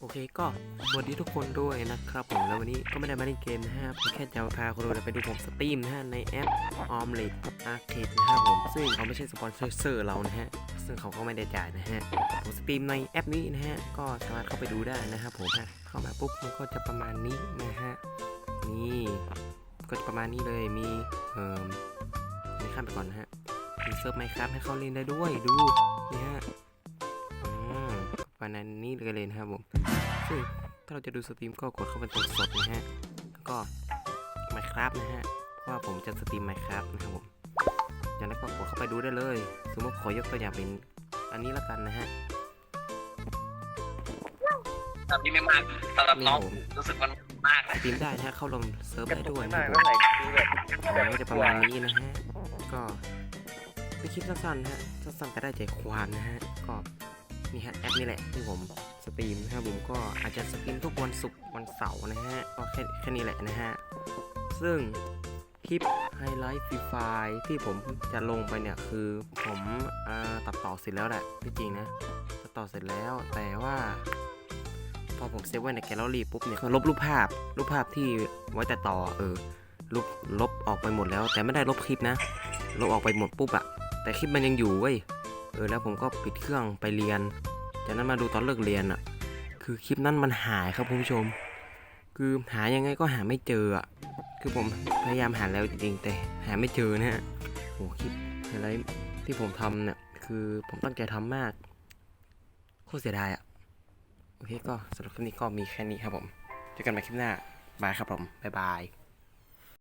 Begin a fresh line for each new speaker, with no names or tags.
โอเคก็สวัสดีทุกคนด้วยนะครับผมแล้ววันนี้ก็ไม่ได้มาเล่นเกมนะฮะผมแค่จะพาคนดูไปดูผมสตรีมนะฮะในแอปออมเล็ตอาร์เคดนะครับผมซึ่งเขาไม่ใช่สปอนเซอร์เรานะฮะซึ่งเขาก็ไม่ได้จ่ายนะฮะผมสตรีมในแอปนี้นะฮะก็สามารถเข้าไปดูได้นะครับผมฮะเข้ามาปุ๊บมันก็จะประมาณนี้นะฮะนี่ก็จะประมาณนี้เลยมีเอ่อนี่ข้ามไปก่อนนะฮะมีเซิร์ฟไมค์ครับให้เขาเล่นได้ด้วยดูนี่ฮะ ณนี้เลยนะครับผมซึ่งถ้าเราจะดูสตรีมก็กดเข้าไปตรงสดนะฮะแล้วก็ Minecraft นะฮะเพราะว่าผมจะสตรีม Minecraft นะครับผมจากนั้นก็กดเข้าไปดูได้เลย สมมติขอยกตัวอย่างเป็นอันนี้ละกันนะฮะ
ตอนนี้ไม่มากสำหรับน้อง
นี่ผม
รู้สึกมันมาก
สตรีมได้นะฮะเข้าลงเซิร์ฟ
กระ
ได้
ตุก
ด้วย
ไม่
นะ
มาก
ครับผม
เท่าไหร่คือแบบ
อ่าก็จะประมาณนี้นะฮะก็เป็นคลิปสั้นๆนะฮะสั้นๆแต่ได้ใจความนะฮะก็ นี่ฮะแอปนี้แหละที่ผมสตรีมนะครับผมก็อาจจะสตรีมทุกวันศุกร์วันเสาร์นะฮะก็แค่แค่นี้แหละนะฮะซึ่งคลิปไฮไลท์ฟรีไฟที่ผมจะลงไปเนี่ยคือผมอ่าตัดต่อเสร็จแล้วแหละที่จริงนะตัดต่อเสร็จแล้วแต่ว่า พอผมเซฟไว้ในแกลเลอรี่ปุ๊บเนี่ยลบรูปภาพรูปภาพที่ไว้แต่ต่อเออลบลบออกไปหมดแล้ว แต่ไม่ได้ลบคลิปนะ ลบออกไปหมดปุ๊บอะแต่คลิปมันยังอยู่เว้ย ออแล้วผมก็ปิดเครื่องไปเรียน จากนั้นมาดูตอนเลิกเรียนอะคือคลิปนั้นมันหายครับคุณผู้ชม คือหายังไงก็หาไม่เจออะคือผมพยายามหาแล้วจริงๆแต่หาไม่เจอนะฮะโหคลิปอะไรที่ผมทำเนี่ยคือผมตั้งใจทำมากโคตรเสียดายอะ โอเคก็สำหรับคลิปนี้ก็มีแค่นี้ครับผมเจอกันใหม่คลิปหน้าบายครับผมบ๊ายบาย